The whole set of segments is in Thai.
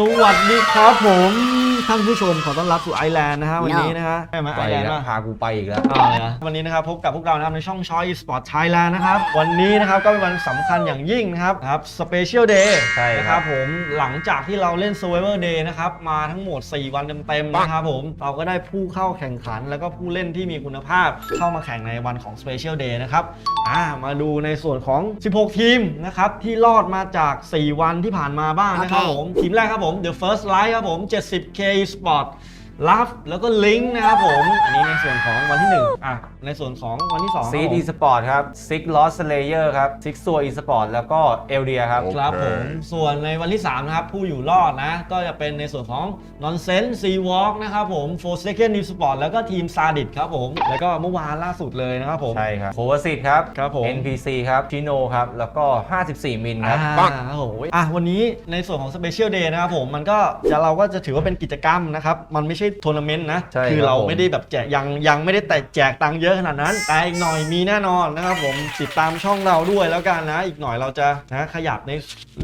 สวัสดีครับผมท่านผู้ชมขอต้อนรับสู่ไอแลนด์นะฮะวันนี้นะฮะใช่ไหมไปไอแลนด์แล้วป่ะพากูไปอีกแล้วอ่านะวันนี้นะครับพบกับพวกเรานะครับในช่อง Choice Sport Thailand นะครับวันนี้นะครับก็เป็นวันสำคัญอย่างยิ่งนะครับครับ Special Day ใช่ครับนะครับผมหลังจากที่เราเล่น Survivor Day นะครับมาทั้งหมด 4 วันเต็มๆนะครับผมเราก็ได้ผู้เข้าแข่งขัน แล้วก็ผู้เล่นที่มีคุณภาพเข้ามาแข่งในวันของ Special Day นะครับอ่ามาดูในส่วนของ 16 ทีมนะครับที่รอดมาจาก 4 วันที่ผ่านมาบ้างนะครับโอเคผมทีมแรกครับผมผม The First Light ครับผม 70K Sport ลัฟแล้วก็ลิงก์นะครับผม อันนี้ในส่วนของวันที่1อะในส่วนของวันที่2ครับซีผมดีสปอร์ตครับซิกลอสเลเยอร์ครับซิกซัวอีสปอร์ตแล้วก็เอลเดียครับ ครับผม ส่วนในวันที่3นะครับผู้อยู่รอดนะ ก็จะเป็นในส่วนของ Nonsense Sea Walk นะครับผม For Second New Sport แล้วก็ทีม s a d i t ครับผม แล้วก็เมื่อวานล่าสุดเลยนะครับผม ใช่ครับโคเวอร์ซิตครับครับผม NPC ครับชิโนครับแล้วก็ 54 มิลครับอ่าโอ้โหอะวันนี้ในส่วนของ Special Day นะครับผมมันก็จะเราก็จะถือว่าเป็นกิจกรรมนะครับมันไม่ใช่ทัวร์นาเมนต์นะ ใช่คือครับเราผม ไม่ได้แบบแจกยังยังไม่ได้แต่แจกตังค์เยอะขนาดนั้น แต่อีกหน่อยมีแน่นอนนะครับผมติดตามช่องเราด้วยแล้วกันนะ อีกหน่อยเราจะนะขยับใน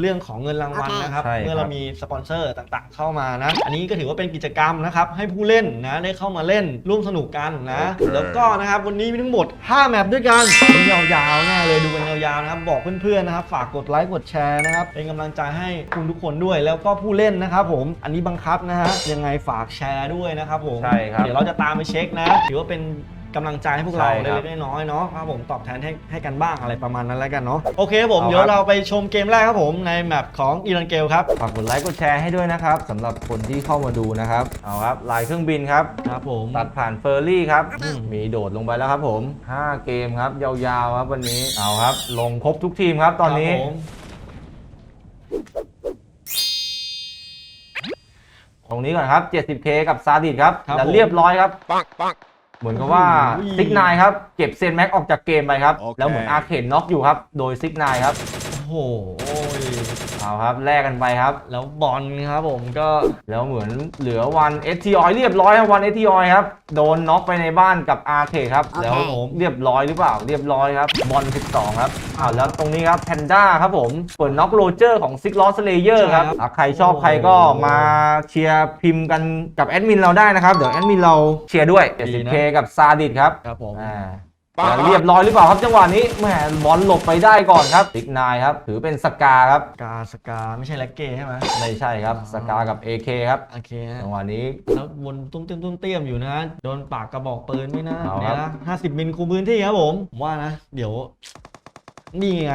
เรื่องของเงินรางวัลโอเคนะครับ ใช่ครับ เมื่อเรามีสปอนเซอร์ต่างๆ เข้ามานะ อันนี้ก็ถือว่าเป็นกิจกรรมนะครับ ให้ผู้เล่นนะได้เข้ามาเล่นร่วมสนุกกันนะ แล้วก็นะครับวันนี้มีทั้งหมด 5 แมปด้วยกันยาวๆแน่เลยดูกันยาวๆนะครับบอกเพื่อนๆนะครับ ฝากกดไลค์กดแชร์นะครับ เป็นกำลังใจให้คุณทุกคนด้วย แล้วก็ผู้เล่นนะครับผมอันนี้บังคับนะฮะยังไงฝากแชร์ด้วยนะครับผมใช่ครับเดี๋ยวเราจะตามไปเช็คนะ ถือว่าเป็นกำลังใจให้พวกเราใช่เล็ครับกๆน้อยๆเนาะครับผมตอบแทนให้ให้กันบ้างอะไรประมาณนั้นแล้วกันเนาะโอเคครับผมเอาครับ เดี๋ยวเราไปชมเกมแรกครับผมในแมปของอีรันเกลครับฝากกดไลค์กดแชร์ให้ด้วยนะครับสำหรับคนที่เข้ามาดูนะครับเอาครับลายเครื่องบินครับ ครับผม ตัดผ่านเฟอร์รี่ครับ อืม มีโดดลงไปแล้วครับผม 5 เกมครับ ยาวๆครับวันนี้ เอาครับ ลงครบทุกทีมครับตอนนี้ ครับผม ตรงนี้ก่อนครับ 70K กับซาดิสครับครับแล้วผม เรียบร้อยครับเหมือนกับว่าโอ้โหซิกนายครับ เก็บเซนแม็กออกจากเกมไปครับ โอเค แล้วเหมือนอาเคนน็อกอยู่ครับ โดยซิกนายครับโอ้โหเอาครับแลกกันไปครับ แล้วบอลครับผมก็แล้วเหมือนเหลือวันเอทีออยเรียบร้อยครับวันเอทีออยครับโดนน็อกไปในบ้านกับอาเคครับโอเคแล้วเรียบร้อยหรือเปล่า เรียบร้อยครับบอล12 ครับอ้าวแล้วตรงนี้ครับแพนด้าครับผมเปิดน็อกโรเจอร์ของซิกลอสเลเยอร์ครับอะใครชอบใครก็มาเชียร์พิมพ์กันกับแอดมินเราได้นะครับ เดี๋ยวแอดมินเราเชียร์ด้วย 70K กับซาดิสครับครับผมอ่าแล้ว เรียบร้อยหรือเปล่าครับจังหวะนี้แหมบอลหลบไปได้ก่อนครับซิกนายครับถือเป็นสกาครับกาสกาไม่ใช่แล็กเก้ใช่ไหมไม่ใช่ครับสกากับ AK ครับโอเคฮะจังหวะนี้แล้ววนตุ้มเตี้ยมตุ้มเตี้ยมอยู่นะโดนปากกระบอกปืนไม่นะเอาครับเนี่ยนะห้าสิบมิลคุมพื้นที่ครับผมผมว่านะ เดี๋ยวนี่ไง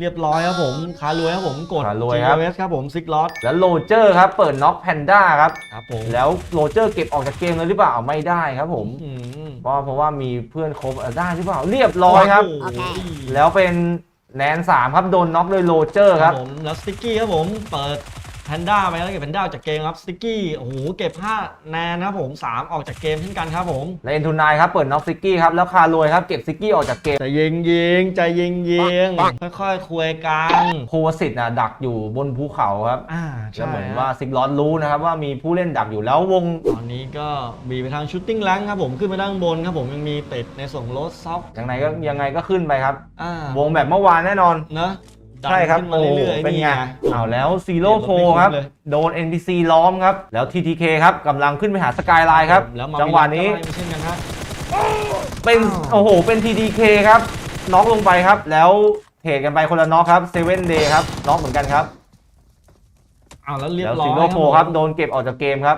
เรียบร้อยครับผมคารวยครับผมกดขารวยครับ GLS ครับผมซิกลอสแล้วโรเจอร์ครับ เปิดน็อกแพนด้าครับ ครับผมแล้วโรเจอร์เก็บออกจากเกมเลยหรือเปล่าไม่ได้ครับผมอืมเพราะเพราะว่ามีเพื่อนครบเออได้หรือเปล่าเรียบร้อยครับโอ้โหแล้วเป็นแนนสามครับโดนน็อกโดยโรเจอร์ครับผมแล้วสติกกี้ครับผมเปิด แพนด้าไปแล้วเก็บแพนด้าออกจากเกมครับสติกกี้โอ้โหเก็บ5แนนนะครับผม 3 ออกจากเกมเช่นกันครับผมและเอ็นทูนายครับเปิดน็อกซิกกี้ครับแล้วคารวยครับเก็บซิกกี้ออกจากเกมใจเย็นยิงใจเย็นยิงค่อยๆคุยกันโควสิตน่ะดักอยู่บนภูเขาครับอ่าแล้วใช่เหมือนว่าซิกลอสรู้นะครับว่ามีผู้เล่นดักอยู่แล้ววงตอนนี้ก็บีไปทางชูตติ้งแรงครับผมขึ้นไปด้านบนครับผมยังมีติดในส่วนรถซ็อกยังไงก็ยังไงก็ขึ้นไปครับอ่าวงแบบเมื่อวานแน่นอนเนอะ ดันใช่ครับขึ้นมาเรื่อยๆเป็นไงนี่เอาแล้วซีโร่โฟเดี๋ยวรถไม่ครับคุ้มเลยโดน NPC ล้อมครับ แล้ว TTK ครับกำลังขึ้นไปหาสกายไลน์ครับแล้วมาจังหวะนี้ก็ไล่มาเช่นกันครับ เป็นอ้าวโอ้โหเป็น TTK ครับน็อกลงไปครับ แล้วเทรดกันไปคนละน็อกครับเซเว่นเดย์ครับน็อกเหมือนกันครับอ้าวแล้วเรียบแล้วร้อย ซีโร่โฟผมครับโดนเก็บออกจากเกมครับ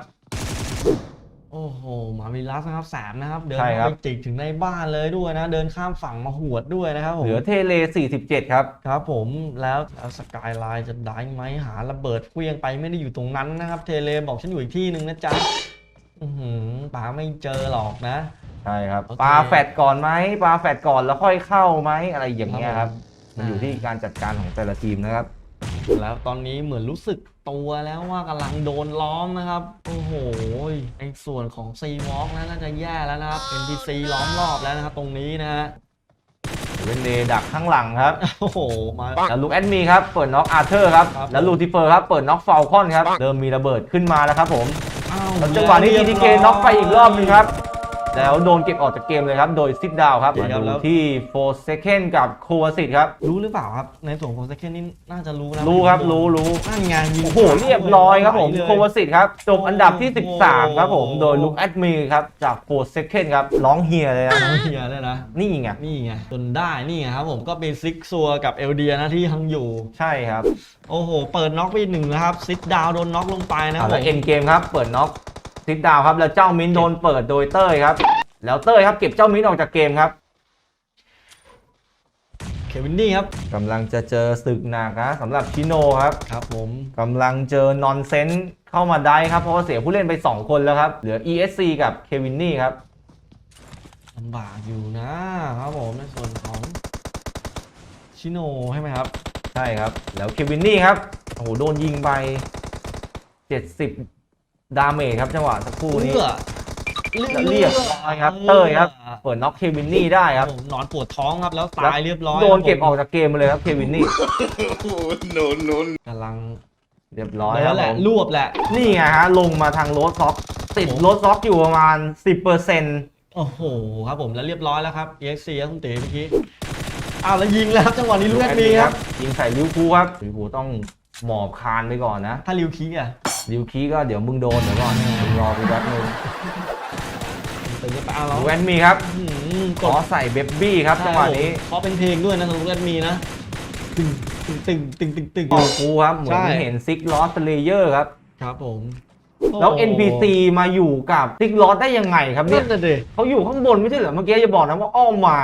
โอ้โหหมาวิลัสนะครับแสบนะครับ เดินใช่ครับ ไปจิกถึงในบ้านเลยด้วยนะ เดินข้ามฝั่งมาหวดด้วยนะครับผมเหลือเทเล 47 ครับ ครับผมแล้วแล้วสกายไลน์จะได้ไหมหาระเบิดเคลี้ยงไปไม่ได้อยู่ตรงนั้นนะครับ เทเลบอกฉันอยู่อีกที่หนึ่งนะจ๊ะอือหือป๋าไม่เจอหรอกนะ ใช่ครับ โอเคปลาแฟดก่อนไหมปลาแฟดก่อนแล้วค่อยเข้าไหมอะไรอย่างเงี้ยครับ ครับผม มันอยู่ที่การจัดการของแต่ละทีมนะครับ แล้วตอนนี้เหมือนรู้สึก ตัวแล้วว่ากำลังโดนล้อมนะครับ โอ้โหไอ้ส่วนของซีวอล์กน่าจะแย่แล้วนะครับ NPC ล้อมรอบแล้วนะครับ ตรงนี้นะฮะเซเว่นเดย์ดักข้างหลังครับ โอ้โห มาแล้วลูกแอดมีครับ เปิดน็อกอาร์เธอร์ครับครับแล้วลูติเฟอร์ครับ เปิดน็อกฟ a ลคอนครับ เริ่มมีระเบิดขึ้นมาแล้วครับผมอ้าวแล้วจังหวะนี้ TTK น็อกไปอีกรอบหนึงครับ แล้วโดนเก็บออกจากเกมเลยครับ โดยซิดดาวครับโอเคครับมาแล้ดูวที่4 second กับโควาสิตครับ รู้หรือเปล่าครับ ในส่วนของเซคันนี่น่าจะรู้นะรู้ครับ รู้รู้นั่นไงยิงโอ้โห เรียบร้อยครับผมเลย โควาสิตครับ จบอันดับที่ โอ้โห 13 ครับผม โดยลุกแอดมีครับจาก4 second ครับร้องเฮียเลยนะน้องเฮียเลยนะ นี่ไง นี่ไงจนได้นี่ไงครับผมก็เป็นซิกซัวกับเอลเดียนะที่ยังอยู่ ใช่ครับโอ้โห เปิดน็อกไปอีกหนึ่งนะครับ ซิดดาวโดนน็อกลงไปนะคอ่ารับแล้วเอ็นเกมครับ เปิดน็อก ซิดดาวครับ แล้วเจ้ามิ้นโดนเปิดโดยเต้ยครับ แล้วเต้ยครับเก็บเจ้ามิ้นออกจากเกมครับ เควินนี่ครับกำลังจะเจอศึกหนักนะสำหรับชิโนครับครับผมกำลังเจอนอนเซนส์เข้ามาได้ครับ เพราะว่าเสียผู้เล่นไป 2 คนแล้วครับ เหลือ ESC กับเควินนี่ครับลำบากอยู่นะครับผมในส่วนของชิโนใช่ไหมครับ ใช่ครับ แล้วเควินนี่ครับ โอ้โห โดนยิงไป 70 ดาเมจครับจังหวะสักครู่นี้ เลือแล้วเรียบร้อยครับ เต้ยครับ เปิดน็อกเควินนี่ได้ครับผมนอนปวดท้องครับแล้วตายเรียบร้อยโดนเก็บคอรัอกจากเกมมาเลยครับเควินนี่ Oh, no, no, ผมกำลังเรียบร้อยโดครันบแหละผมรวบแหละ นี่ไงฮะลงมาทางโรสซ็อกติดผมโรสซ็อกอยู่ประมาณ 10%โอ้โหครับผมแล้วเรียบร้อยแล้วครับ EXC ครับคุณเต๋เมื่อกี้อ้าวแล้วยิงแล้วครับจังหวะนี้ลูกแรกมีครับยิงใส่ลิวคูครับลิวคูต้องหมอบคานไปก่อนนะ ถ้าริวคีอะ ลิวคีก็เดี๋ยวมึงโดนเดี๋ยวก่อนมึงรอกูแป๊บนึงเต๋จะไปเอาแล้วแวนมีครับอื้อหือขอใส่เบบี้ครับจังหวะนี้เขาเป็นเพลงด้วยนะทางลูกแรกมีนะตึงตึงตึงตึงตึงลิตึวงคูครับเหมือใช่นเห็นซิกลอสเลเยอร์ครับ ครับผม แล้วโอ้ NPC มาอยู่กับซิกลอสได้ยังไงครับเนี่นั่ยนน่ะดิเขาอยู่ข้างบนไม่ใช่เหรอเมื่อกี้จะบอกนะว่าอ้อมมา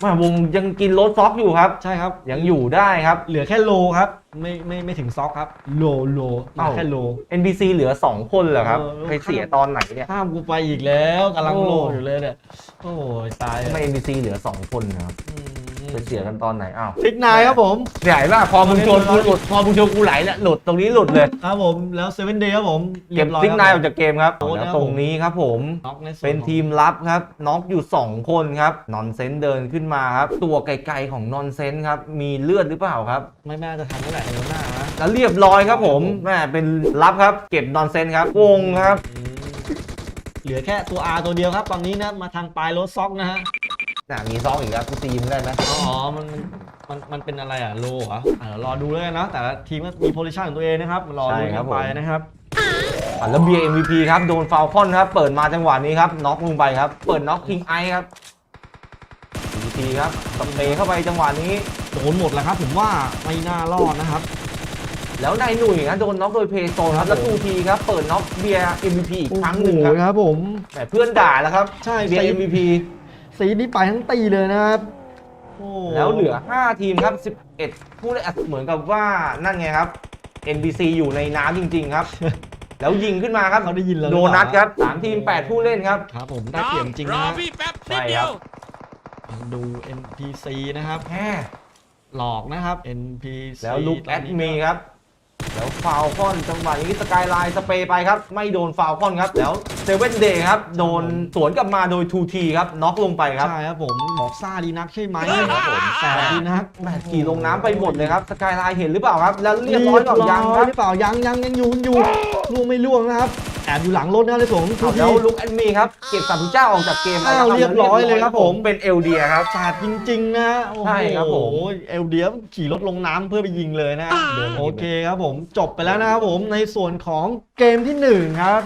แม่วงยังกินรถซ็อกอยู่ครับ ใช่ครับ ยังอยู่ได้ครับ เหลือแค่โลครับ ไม่ไม่ไม่ถึงซอกครับ โลโลเหลือเอ้าแค่โล NPC เหลือ 2 คนเหรอครับเออไปเสียตอนไหนเนี่ย ห้ามกูไปอีกแล้วกำลังโอ้โลอยู่เลยเนี่ย โอ้ยตายทำไม NPC เหลือ 2 คนนะครับ อืม ไปเสียกันตอนไหนอ้าวซิกนายครับผมใหญ่ป่ะพอมึงชวนกูหลุดพอมึงชวนกูไหลแล้วหลุดตรงนี้หลุดเลยครับผมแล้วเซเว่นเดย์ครับผมเก็บรียร้อยซิกครับนายออกจากเกมครับโอ้แล้วนะครับตรงนี้ครับผมน็อกในส่วนเป็นของทีมลับครับน็อกอยู่ 2 คนครับนอนเซนเดินขึ้นมาครับตัวไกลๆของนอนเซนครับมีเลือดหรือเปล่าครับ ไม่น่าจะทันเท่าไหร่ในวันหน้านะแล้วเรียบร้อยครับผมแม่เป็นลับครับเก็บนอนเซนครับวงครับอืมเหลือแค่ตัว R ตัวเดียวครับ ตอนนี้นะ มาทางปลายรถซ็อกนะฮะ น่ะมีซองอีกแล้วกูตีมได้ไหมอ๋อ มันมันมันเป็นอะไรอะโลเหรออะเดี๋ยวรอดูแล้วกันนะ แต่ละทีมก็มีโพซิชันของตัวเองนะครับ รอดูกันไปนะครับอะแล้วเบียร์ MVP ครับ โดนฟาวคอนครับ เปิดมาจังหวะนี้ครับ น็อกลงไปครับ เปิดน็อกคิงไอครับ MVP ครับสเปรย์เข้าไปจังหวะนี้ โดนหมดแล้วครับ ผมว่าไม่น่ารอดนะครับ แล้วนายหนุ่ยนะโดนน็อกโดยเพย์โซนครับ แล้วทูทีครับ เปิดน็อกเบียร์ MVP อีกครั้งหนึ่งครับโอ้โครับผมแต่เพื่อนด่าแล้วครับ ใช่เบียร์สี MVP สีนี้ไปทั้งตีเลยนะครับโอ้แล้วเหลือ 5 ทีมครับ 11 ผู้เล่นอะเหมือนกับว่านั่นไงครับ NBC อยู่ในน้ำจริง ๆ ครับ แล้วยิงขึ้นมาครับเขาได้ยินแล้วโดนัทครับ3ทีม 8 ผู้เล่นครับ ครับผมได้น้เปรียบจริงรนะอฮะพี่แป๊บใช่นิดเดีครัยวบดู NPC นะครับแฮ่หลอกนะครับ NPC แล้วลุกตแออนดนี้มีครับ แล้วฟาวคอนจังหวะนี้สกายไลน์สเปรย์ไปครับ ไม่โดนฟาวคอนครับ แล้วเซเว่นเดย์ครับ โดนสวนกลับมาโดย 2T ครับ น็อกลงไปครับ ใช่ครับผมบอกซ่าดีนักใช่ไหมครับผมแสบดีนักแหม่ขี่ลงน้ำไปหมดเลยครับ สกายไลน์เห็นหรือเปล่าครับ แล้วเรียบร้อยก่อนยังครับหรือเปล่ายังยังยังอยู่ยังอยู่ล่วงไม่ล่วงนะครับแอบอยู่หลังรถนะในส่วนของทูเอาทีแล้วลุกแอนมีครับเก็บสามพุเจ้าออกจากเกมไปอ้าวเรียบร้อยเลยครับผมเป็นเอลเดียครับแสบจริง ๆ นะโอ้โหใช่ครับผมเอลเดียขี่รถลงน้ำเพื่อไปยิงเลยนะเดินโอเคครับผมจบไปแล้วนะครับผมในส่วนของเกมที่หนึ่งครับ